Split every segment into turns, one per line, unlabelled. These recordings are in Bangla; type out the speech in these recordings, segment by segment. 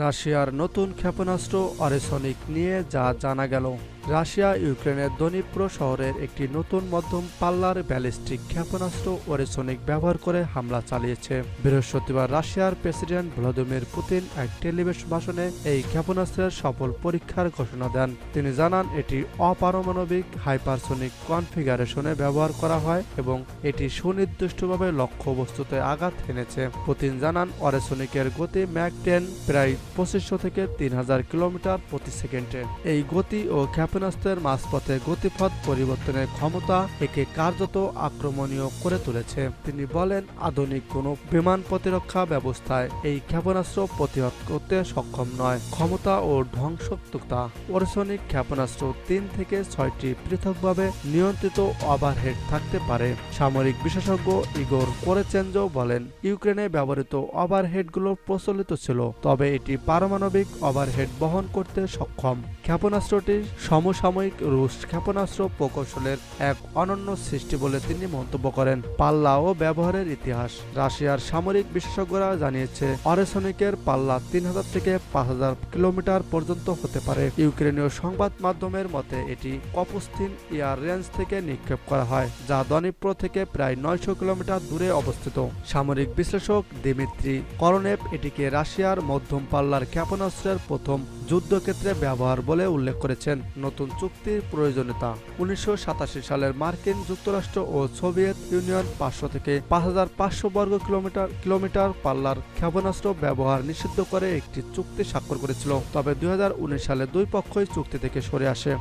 রাশিয়ার নতুন ক্ষেপণাস্ত্র অরেসনিক নিয়ে যা জানা গেল। রাশিয়া ইউক্রেনের দনিপ্র শহরের একটি নতুন মধ্যম পাল্লার ব্যালিস্টিক ক্ষেপণাস্ত্র ওরেসনিক ব্যবহার করে হামলা চালিয়েছে। বৃহস্পতিবার রাশিয়ার প্রেসিডেন্ট ভ্লাদিমির পুতিন এক টেলিভিশন ভাষণে এই ক্ষেপণাস্ত্রের সফল পরীক্ষার ঘোষণা দেন। তিনি জানান, এটি অপারমাণবিক হাইপারসনিক কনফিগারেশনে ব্যবহার করা হয় এবং এটি সুনির্দিষ্টভাবে লক্ষ্যবস্তুতে আঘাত এনেছে পুতিন জানান অরেসনিকের গতি ম্যাক টেন প্রায় পঁচিশশো থেকে তিন হাজার কিলোমিটার প্রতি সেকেন্ডে। এই গতি ও ক্ষেপণাস্ত্রের মাঝপথে গতিপথ পরিবর্তনের ক্ষমতা একে কার্যত আক্রমণীয় করে তুলেছে। তিনি বলেন, আধুনিক কোনো বিমান প্রতিরক্ষা ব্যবস্থায় এই ক্ষেপণাস্ত্র প্রতিহত করতে সক্ষম নয়। ক্ষমতা ও ধ্বংসাত্মকতা ওরসনিক ক্ষেপণাস্ত্র তিন থেকে ছয়টি পৃথকভাবে নিয়ন্ত্রিত ওভারহেড থাকতে পারে। সামরিক বিশেষজ্ঞ ইগোর কোরেচেঞ্জো বলেন, ইউক্রেনে ব্যবহৃত ওভারহেডগুলো প্রচলিত ছিল, তবে এটি পারমাণবিক ওভারহেড বহন করতে সক্ষম। ক্ষেপণাস্ত্রটি সমসাময়িক রুশ ক্ষেপণাস্ত্র প্রকৌশলের এক অনন্য সৃষ্টি বলে তিনি মন্তব্য করেন। পাল্লা ও ব্যবহারের ইতিহাস। রাশিয়ার সামরিক বিশেষজ্ঞরা জানিয়েছে অরেসনিকের পাল্লা তিন হাজার থেকে পাঁচ হাজার কিলোমিটার পর্যন্ত হতে পারে। ইউক্রেনীয় সংবাদ মাধ্যমের মতে, এটি কপুস্তিন এয়ার রেঞ্জ থেকে নিক্ষেপ করা হয়, যা দনিপ্র থেকে প্রায় নয়শো কিলোমিটার দূরে অবস্থিত। সামরিক বিশ্লেষক দিমিত্রি করনেভ এটিকে রাশিয়ার মধ্যম পাল্লার ক্ষেপণাস্ত্রের প্রথম যুদ্ধক্ষেত্রে ব্যবহার বলে উল্লেখ করেছেন। নতুন চুক্তির প্রয়োজনীয়তা। উনিশশো সাতাশি সালের মার্কিন যুক্তরাষ্ট্র ও সোভিয়েত ইউনিয়ন পাঁচশো থেকে পাঁচ হাজার পাঁচশো বর্গ কিলোমিটার কিলোমিটার পাল্লার ক্ষেপণাস্ত্র ব্যবহার নিষিদ্ধ করে একটি চুক্তি স্বাক্ষর করেছিল। তবে দুই হাজার উনিশ সালে দুই পক্ষই চুক্তি থেকে সরে আসে।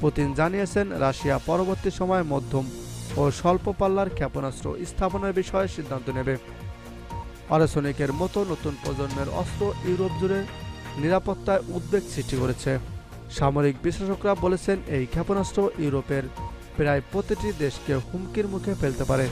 পুতিন জানিয়েছেন, রাশিয়া পরবর্তী সময়ে মধ্যম ও স্বল্প পাল্লার ক্ষেপণাস্ত্র স্থাপনের বিষয়ে সিদ্ধান্ত নেবে। অরেসনিকের মতো নতুন প্রজন্মের অস্ত্র ইউরোপ জুড়ে নিরাপত্তায় উদ্বেগ সৃষ্টি করেছে। সামরিক বিশ্লেষকরা বলেছেন এই ক্ষেপণাস্ত্র ইউরোপের প্রায় প্রতিটি দেশকে হুমকির মুখে ফেলতে পারে।